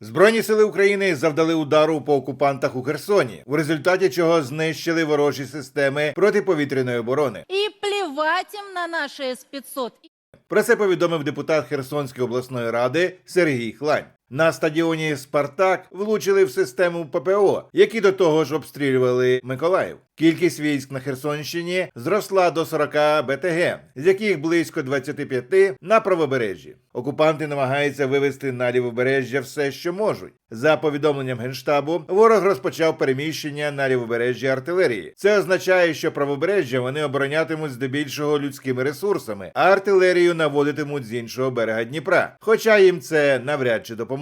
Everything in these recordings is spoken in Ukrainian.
Збройні сили України завдали удару по окупантах у Херсоні, в результаті чого знищили ворожі системи протиповітряної оборони. І плівать им на наші спецсот. Про це повідомив депутат Херсонської обласної ради Сергій Хлань. На стадіоні Спартак влучили в систему ППО, які до того ж обстрілювали Миколаїв. Кількість військ на Херсонщині зросла до 40 БТГ, з яких близько 25 на правобережжі. Окупанти намагаються вивести на лівобережжя все, що можуть. За повідомленням генштабу, ворог розпочав переміщення на лівобережжі артилерії. Це означає, що правобережжя вони оборонятимуть здебільшого людськими ресурсами, а артилерію наводитимуть з іншого берега Дніпра. Хоча їм це навряд чи допоможе.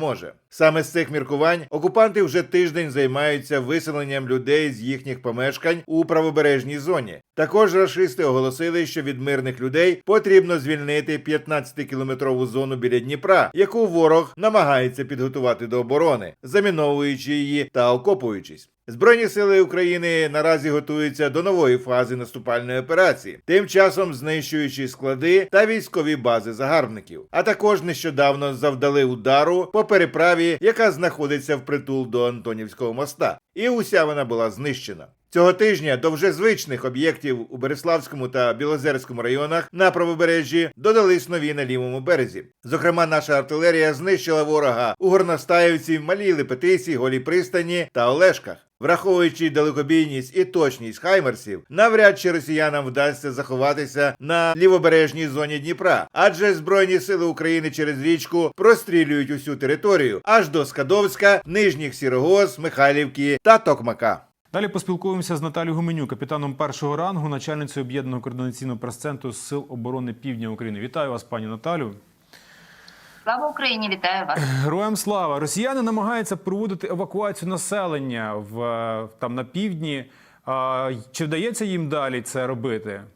Саме з цих міркувань окупанти вже тиждень займаються виселенням людей з їхніх помешкань у правобережній зоні. Також рашисти оголосили, що від мирних людей потрібно звільнити 15-кілометрову зону біля Дніпра, яку ворог намагається підготувати до оборони, заміновуючи її та окопуючись. Збройні сили України наразі готуються до нової фази наступальної операції, тим часом знищуючи склади та військові бази загарбників. А також нещодавно завдали удару по переправі, яка знаходиться впритул до Антонівського моста, і уся вона була знищена. Цього тижня до вже звичних об'єктів у Береславському та Білозерському районах на правобережжі додались нові на лівому березі. Зокрема, наша артилерія знищила ворога у Горностаївці, Малій Лепетисі, Голій Пристані та Олешках. Враховуючи далекобійність і точність хаймерсів, навряд чи росіянам вдасться заховатися на лівобережній зоні Дніпра, адже збройні сили України через річку прострілюють усю територію аж до Скадовська, Нижніх Сірогоз, Михайлівки та Токмака. Далі поспілкуємося з Наталією Гуменю, капітаном першого рангу, начальницею об'єднаного координаційного прес-центру Сил оборони Півдня України. Вітаю вас, пані Наталю. Слава Україні, вітаю вас. Героям слава! Росіяни намагаються проводити евакуацію населення в е, там на півдні. Чи вдається їм далі це робити? Е,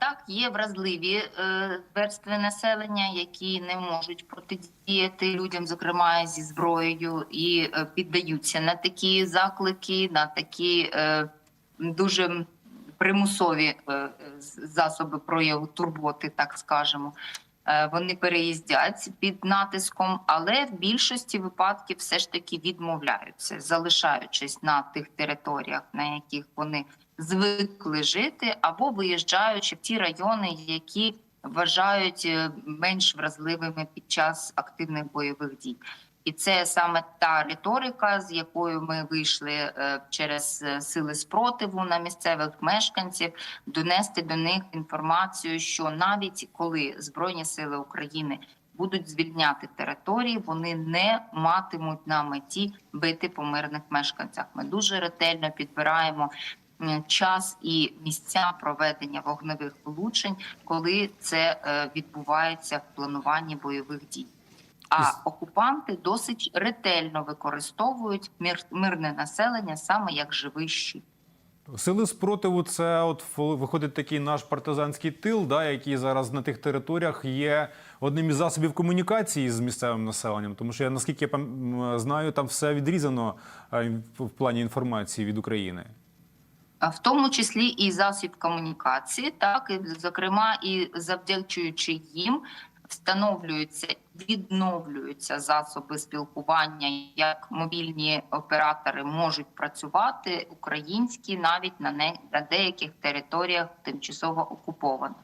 Так, є вразливі е, верстви населення, які не можуть протидіяти людям, зокрема зі зброєю, і піддаються на такі заклики, на такі дуже примусові засоби прояву турботи, так скажемо. Е, Вони переїздять під натиском, але в більшості випадків все ж таки відмовляються, залишаючись на тих територіях, на яких вони звикли жити, або виїжджаючи в ті райони, які вважають е, менш вразливими під час активних бойових дій. І це саме та риторика, з якою ми вийшли е, через е, сили спротиву на місцевих мешканців, донести до них інформацію, що навіть коли Збройні сили України будуть звільняти території, вони не матимуть на меті бити по мирних мешканцях. Ми дуже ретельно підбираємо час і місця проведення вогневих влучень, коли це е, відбувається в плануванні бойових дій. А окупанти досить ретельно використовують мир, мирне населення саме як живий щит. Сили спротиву це от виходить такий наш партизанський тил, да, який зараз на тих територіях є одним із засобів комунікації з місцевим населенням. Тому що я наскільки я знаю, там все відрізано в плані інформації від України. А в тому числі і засіб комунікації, так і зокрема, і завдячуючи їм встановлюються, відновлюються засоби спілкування, як мобільні оператори можуть працювати українські навіть на не на деяких територіях тимчасово окупованих.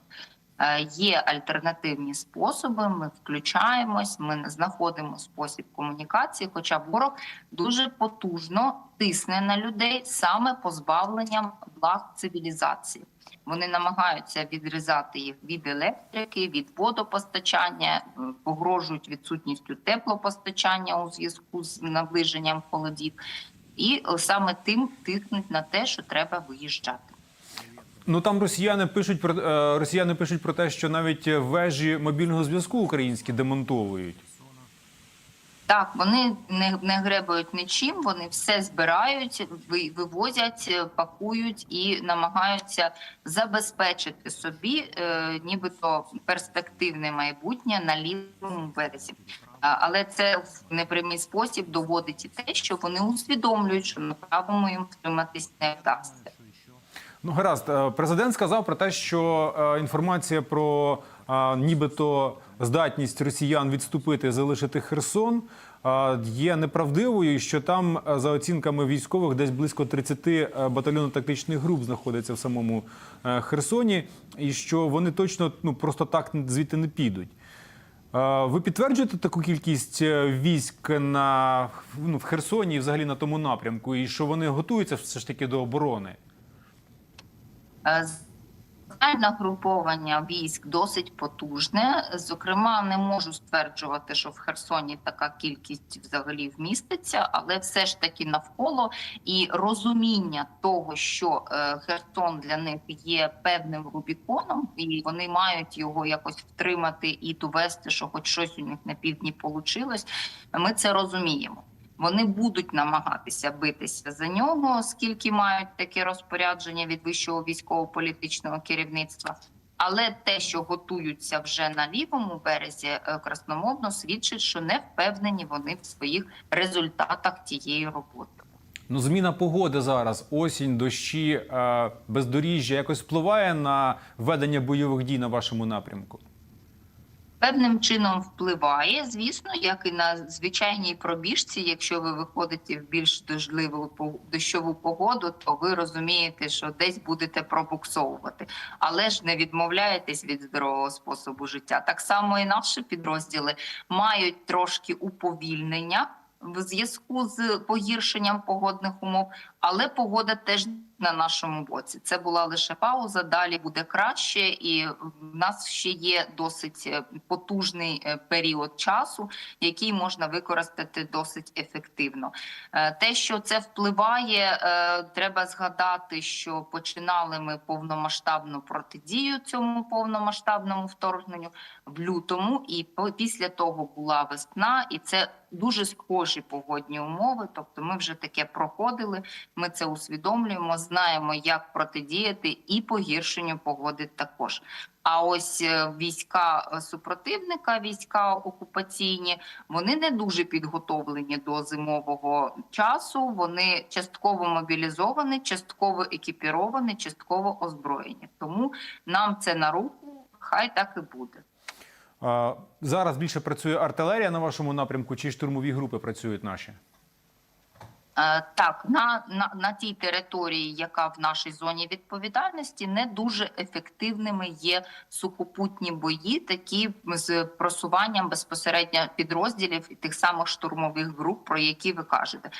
Е, Є альтернативні способи. Ми включаємось, ми знаходимо спосіб комунікації. Хоча ворог дуже потужно тисне на людей саме позбавленням благ цивілізації. Вони намагаються відрізати їх від електрики, від водопостачання, погрожують відсутністю теплопостачання у зв'язку з наближенням холодів, і е, саме тим тиснуть на те, що треба виїжджати. Ну там росіяни пишуть про е, росіяни пишуть про те, що навіть вежі мобільного зв'язку українські демонтовують. Так, вони не, не гребують нічим, вони все збирають, ви- вивозять, пакують і намагаються забезпечити собі, е, нібито перспективне майбутнє на лівому березі. Але це в непрямий спосіб доводить і те, що вони усвідомлюють, що на правому їм втриматись не вдасться. Ну, гаразд, Е, президент сказав про те, що е, інформація про нібито здатність росіян відступити, залишити Херсон. Є неправдивою, що там, за оцінками військових, десь близько 30 батальйонно-тактичних груп знаходиться в самому е, Херсоні, і що вони точно ну просто так звідти не підуть. Е, Ви підтверджуєте таку кількість е, військ на ну, в Херсоні і взагалі на тому напрямку, і що вони готуються все ж таки до оборони? Е, Загальне груповання військ досить потужне. Зокрема, не можу стверджувати, що в Херсоні така кількість взагалі вміститься, але все ж таки навколо і розуміння того, що е, Херсон для них є певним рубіконом, і вони мають його якось втримати і довести, що хоч щось у них на півдні вийшло. Ми це розуміємо. Вони будуть намагатися битися за нього, оскільки мають таке розпорядження від вищого військово-політичного керівництва. Але те, що готуються вже на лівому березі е, красномовно, свідчить, що не впевнені вони в своїх результатах тієї роботи. Ну, зміна погоди зараз, осінь, дощі, е, бездоріжжя якось впливає на ведення бойових дій на вашому напрямку. Певним чином впливає, звісно, як і на звичайній пробіжці. Якщо ви виходите в більш дождливу дощову погоду, то ви розумієте, що десь будете пробуксовувати, але ж не відмовляєтесь від здорового способу життя. Так само і наші підрозділи мають трошки уповільнення в зв'язку з погіршенням погодних умов, але погода теж на нашому боці. Це була лише пауза. Далі буде краще, і в нас ще є досить е, потужний е, період часу, який можна використати досить ефективно. Е, Те, що це впливає, треба згадати, що починали ми повномасштабну протидію цьому повномасштабному вторгненню в лютому, і після того була весна, і це дуже схожі погодні умови. Тобто, ми вже таке проходили. Ми це усвідомлюємо, знаємо, як протидіяти і погіршенню погоди також. А ось е, війська е, супротивника, війська окупаційні, вони не дуже підготовлені до зимового часу. Вони частково мобілізовані, частково екіпіровані, частково озброєні. Тому нам це на руку, хай так і буде. Зараз більше працює артилерія на вашому напрямку, чи штурмові групи працюють наші? Е, Так, на, на, на тій території, яка в нашій зоні відповідальності, не дуже ефективними є сухопутні бої, такі з просуванням безпосередньо підрозділів і тих самих штурмових груп, про які ви кажете.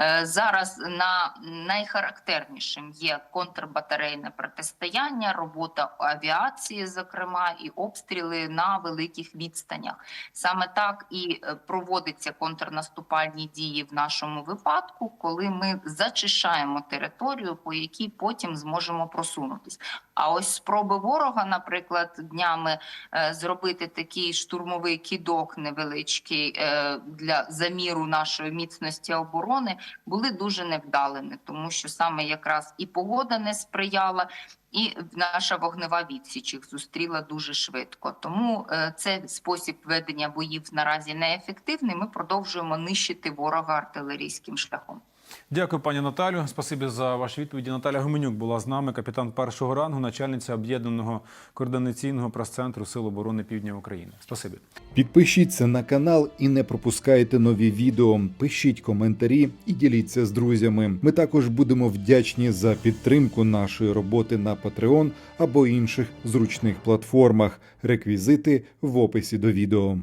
Е, Зараз на найхарактернішим є контрбатарейне протистояння, робота авіації, зокрема, і обстріли на великих відстанях. Саме так і е, проводяться контрнаступальні дії в нашому випадку, коли ми зачищаємо територію, по якій потім зможемо просунутись. А ось спроби ворога, наприклад, днями е, зробити такий штурмовий кідок невеличкий е, для заміру нашої міцності оборони, були дуже невдалими, тому що саме якраз і погода не сприяла. І наша вогнева відсіч їх зустріла дуже швидко. Тому е, цей спосіб ведення боїв наразі неефективний. Ми продовжуємо нищити ворога артилерійським шляхом. Дякую, пані Наталю. Спасибі за ваші відповіді. Наталя Гуменюк була з нами, капітан першого рангу, начальниця об'єднаного координаційного прес-центру Сил оборони Півдня України. Спасибі. Підпишіться на канал і не пропускайте нові відео. Пишіть коментарі і діліться з друзями. Ми також будемо вдячні за підтримку нашої роботи на Patreon або інших зручних платформах. Реквізити в описі до відео.